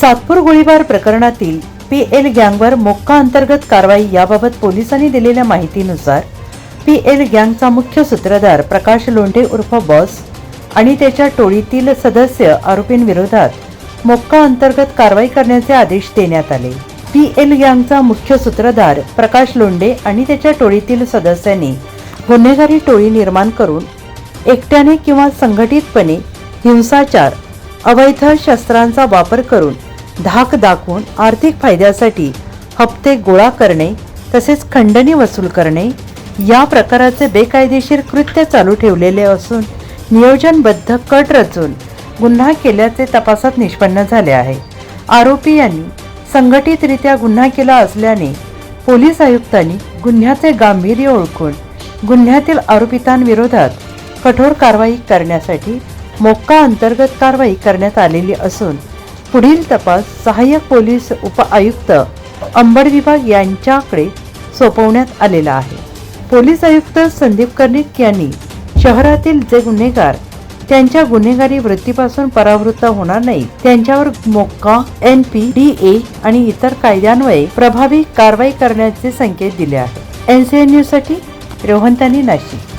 सातपूर गोळीबार प्रकरणातील P L gang war MCOCA अंतर्गत कारवाई याबाबत पोलिसांनी दिलेल्या माहितीनुसार पी एल गँगचा मुख्य सूत्रधार प्रकाश लोंढे उर्फ बॉस आणि त्याच्या टोळीतील सदस्य आरोपींविरोधात मोक्का अंतर्गत कारवाई करण्याचे आदेश देण्यात आले. पी एल गँगचा मुख्य सूत्रधार प्रकाश लोंढे आणि त्याच्या टोळीतील सदस्यांनी गुन्हेगारी टोळी निर्माण करून एकट्याने किंवा संघटितपणे हिंसाचार अवैध शस्त्रांचा वापर करून धाक दाखवून आर्थिक फायद्यासाठी हप्ते गोळा करणे तसेच खंडणी वसूल करणे या प्रकाराचे बेकायदेशीर कृत्य चालू ठेवलेले असून नियोजनबद्ध कट रचून गुन्हा केल्याचे तपासात निष्पन्न झाले आहे. आरोपी यांनी संघटितरित्या गुन्हा केला असल्याने पोलीस आयुक्तांनी गुन्ह्याचे गांभीर्य ओळखून गुन्ह्यातील आरोपितांविरोधात कठोर कारवाई करण्यासाठी मोक्का अंतर्गत कारवाई करण्यात आलेली असून पुढील तपास सहाय्यक पोलीस उपआयुक्त अंबड विभाग यांच्याकडे सोपवण्यात आलेला आहे. पोलीस आयुक्त संदीप कर्णिक यांनी शहरातील जे गुन्हेगार त्यांच्या गुन्हेगारी वृत्तीपासून परावृत्त होणार नाही त्यांच्यावर MCOCA N P D A आणि इतर कायद्यान्वये प्रभावी कारवाई करण्याचे संकेत दिले आहेत. एनसीएन न्यूजसाठी रोहन नाशिक.